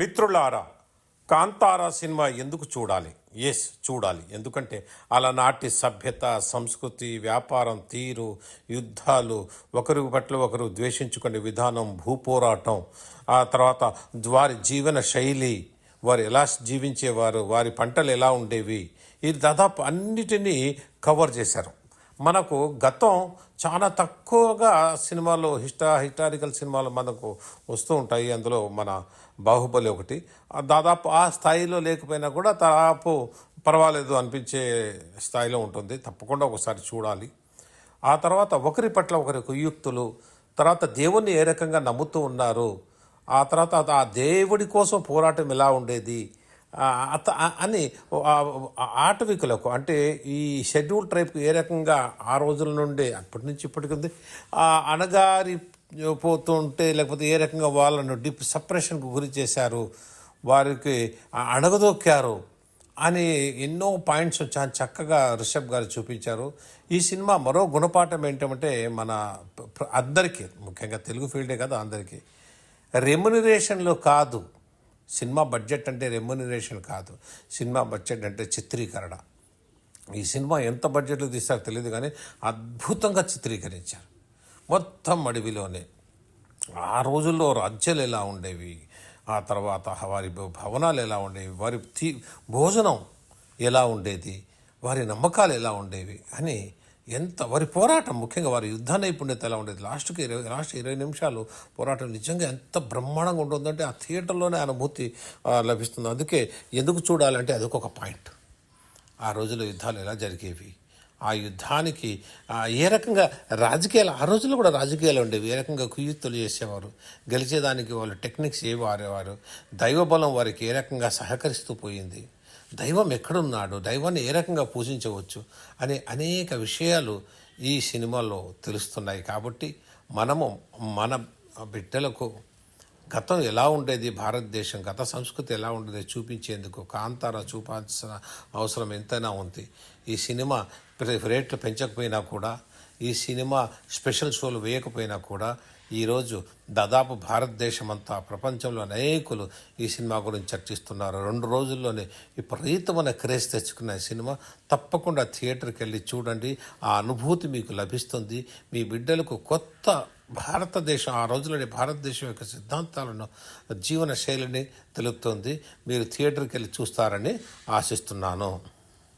మిత్రులారా కాంతారా సినిమా ఎందుకు చూడాలి? ఎస్ చూడాలి. ఎందుకంటే అలనాటి సభ్యత సంస్కృతి వ్యాపారం తీరు యుద్ధాలు ఒకరి పట్ల ఒకరు ద్వేషించుకునే విధానం భూపోరాటం ఆ తర్వాత వారి జీవన శైలి వారు ఎలా జీవించేవారు వారి పంటలు ఎలా ఉండేవి ఇది దాదాపు అన్నిటినీ కవర్ చేశారు. మనకు గతం చాలా తక్కువగా సినిమాలు హిస్టా హిస్టారికల్ సినిమాలు మనకు వస్తూ ఉంటాయి. అందులో మన బాహుబలి ఒకటి. దాదాపు ఆ స్థాయిలో లేకపోయినా కూడా దాదాపు పర్వాలేదు అనిపించే స్థాయిలో ఉంటుంది. తప్పకుండా ఒకసారి చూడాలి. ఆ తర్వాత ఒకరి పట్ల ఒకరి కుయుక్తులు తర్వాత దేవుణ్ణి ఏ రకంగా నమ్ముతూ ఉన్నారు ఆ తర్వాత ఆ దేవుడి కోసం పోరాటం ఎలా ఉండేది అత అని ఆటవికులకు అంటే ఈ షెడ్యూల్ ట్రైప్ ఏ రకంగా ఆ రోజుల నుండి అప్పటి నుంచి ఇప్పటికి ఉంది అణగారి పోతుంటే లేకపోతే ఏ రకంగా వాళ్ళను డిప్ సప్రెషన్కు గురి చేశారు వారికి అణగదొక్కారు అని ఎన్నో పాయింట్స్ చాలా చక్కగా రిషబ్ గారు చూపించారు. ఈ సినిమా మరో గుణపాఠం ఏంటంటే మన అందరికీ ముఖ్యంగా తెలుగు ఫీల్డే కదా అందరికీ రెమ్యునరేషన్లో కాదు సినిమా బడ్జెట్ అంటే రెమ్యునరేషన్ కాదు. సినిమా బడ్జెట్ అంటే చిత్రీకరణ. ఈ సినిమా ఎంత బడ్జెట్లో తీస్తారో తెలియదు కానీ అద్భుతంగా చిత్రీకరించారు. మొత్తం అడవిలోనే. ఆ రోజుల్లో రాజ్యాలు ఎలా ఉండేవి? ఆ తర్వాత వారి భవనాలు ఎలా ఉండేవి? వారి తీ భోజనం ఎలా ఉండేది? వారి నమ్మకాలు ఎలా ఉండేవి? అని ఎంత వారి పోరాటం ముఖ్యంగా వారి యుద్ధ నైపుణ్యత ఎలా ఉండేది? లాస్ట్కి ఇరవై లాస్ట్ ఇరవై నిమిషాలు పోరాటం నిజంగా ఎంత బ్రహ్మాండంగా ఉంటుందంటే ఆ థియేటర్లోనే అనుభూతి లభిస్తుంది. అందుకే ఎందుకు చూడాలంటే అదొక పాయింట్. ఆ రోజుల్లో యుద్ధాలు ఎలా జరిగేవి? ఆ యుద్ధానికి ఏ రకంగా రాజకీయాలు ఆ రోజుల్లో కూడా రాజకీయాలు ఉండేవి. ఏ రకంగా కుయుక్తులు చేసేవారు? గెలిచేదానికి వాళ్ళు టెక్నిక్స్ ఏ వారేవారు? దైవబలం వారికి ఏ రకంగా సహకరిస్తూ పోయింది? దైవం ఎక్కడున్నాడు? దైవాన్ని ఏ రకంగా పూజించవచ్చు? అనే అనేక విషయాలు ఈ సినిమాలో తెలుస్తున్నాయి. కాబట్టి మనము మన బిడ్డలకు గతం ఎలా ఉండేది? భారతదేశం గత సంస్కృతి ఎలా ఉండేది? చూపించేందుకు కాంతార చూపాల్సిన అవసరం ఎంతైనా ఉంది. ఈ సినిమా రేట్లు పెంచకపోయినా కూడా ఈ సినిమా స్పెషల్ షోలు వేయకపోయినా కూడా ఈరోజు దాదాపు భారతదేశం అంతా ప్రపంచంలో అనేకులు ఈ సినిమా గురించి చర్చిస్తున్నారు. రెండు రోజుల్లోనే విపరీతమైన క్రేజ్ తెచ్చుకున్న సినిమా. తప్పకుండా థియేటర్కి వెళ్ళి చూడండి. ఆ అనుభూతి మీకు లభిస్తుంది. మీ బిడ్డలకు కొత్త భారతదేశం ఆ రోజులోని భారతదేశం యొక్క సిద్ధాంతాలను జీవన శైలిని తెలుపుతుంది. మీరు థియేటర్కి వెళ్ళి చూస్తారని ఆశిస్తున్నాను.